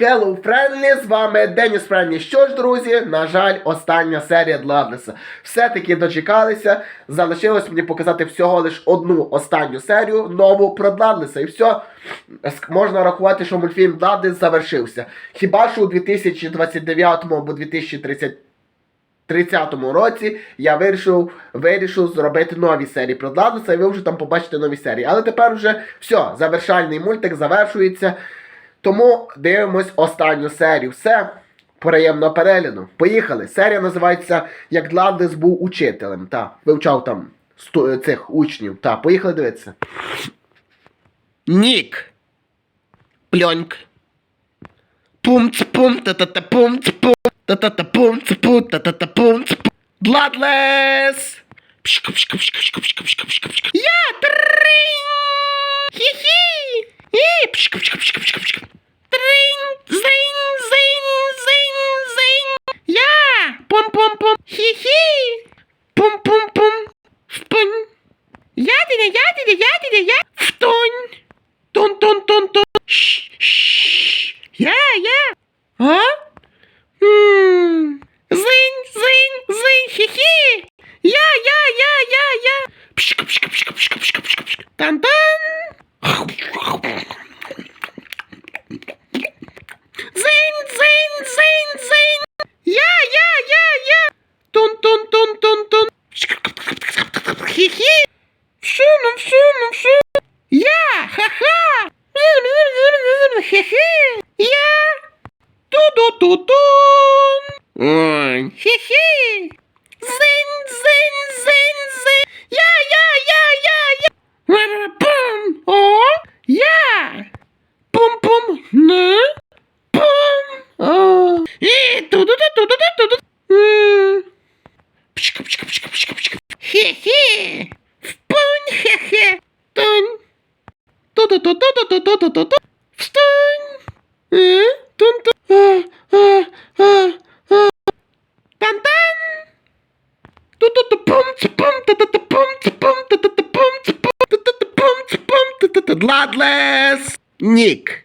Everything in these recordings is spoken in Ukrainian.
Hello Friendly, з вами Деніс Френлі. Що ж, друзі, на жаль, остання серія Дладлеса. Все-таки дочекалися. Залишилось мені показати всього лиш одну останню серію, нову про Дладлеса. І все, можна рахувати, що мультфільм Дладлес завершився. Хіба що у 2029 або 2030 30-му році я вирішив, вирішив зробити нові серії про Дладлеса, і ви вже там побачите нові серії. Але тепер вже все, завершальний мультик завершується. Тому дивимось останню серію. Все. Приємного перегляду. Поїхали. Серія називається Як Дладлес був учителем. Та, вивчав там сто, цих учнів. Та, поїхали дивитися. Нік. Пльоньк. Пумц пум та та та пумц пум та та та пумц пу та та та пумц пу. Дладлес! Пшка пшка пшка пшка пшка пшка пшка пшка. Я тринь! Хі-хі! Пшка пшка пшка Ядене, ядене, ядене, я. Втонь. Тон, тон, тон, тон. Шш, шш. Я, я. А? М -м. Зинь, зинь, зинь, хі-хі. Я, я, я, я, я. Пшк, пшк, пшк, пшк, пшк, пшк, пшк. Тан-тан. Зинь, зинь, зинь, зинь. Я, я, я, я. Тон, тон, тон, тон, тон. Хі-хі. Ту-ду-ту-тун! Ой! Хе-хе! Зинь, зинь, зинь, зинь! Я, я, я, я, я! Пум! О! Я! Пум-пум! Не? Пум! О! І ту-ду-ду-ду-ду-ду-ду! Пчка, пчка, пчка, пчка, пчка. Хе-хе! Впунь, хе-хе! Тунь! Ту-ту-ту-ту-ту-ту-ту-ту-ту. Встань! Е? Дладлес! Нік!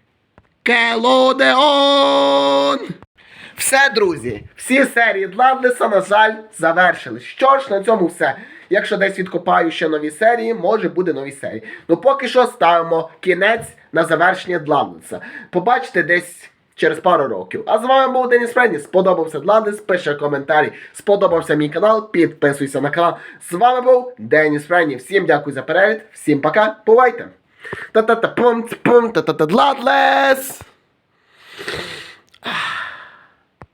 Келодеон! Все, друзі, всі серії Дладлеса, на жаль, завершили. Що ж, на цьому все. Якщо десь відкопаю ще нові серії, може буде нові серії. Ну поки що ставимо кінець на завершення Дладлеса. Побачите десь через пару років. А з вами був Деніс Френні. Сподобався Дладлес, пише коментарі. Сподобався мій канал, підписуйся на канал. З вами був Деніс Френні. Всім дякую за перегляд, всім пока, бувайте! Da da da boom boom da da da lot less.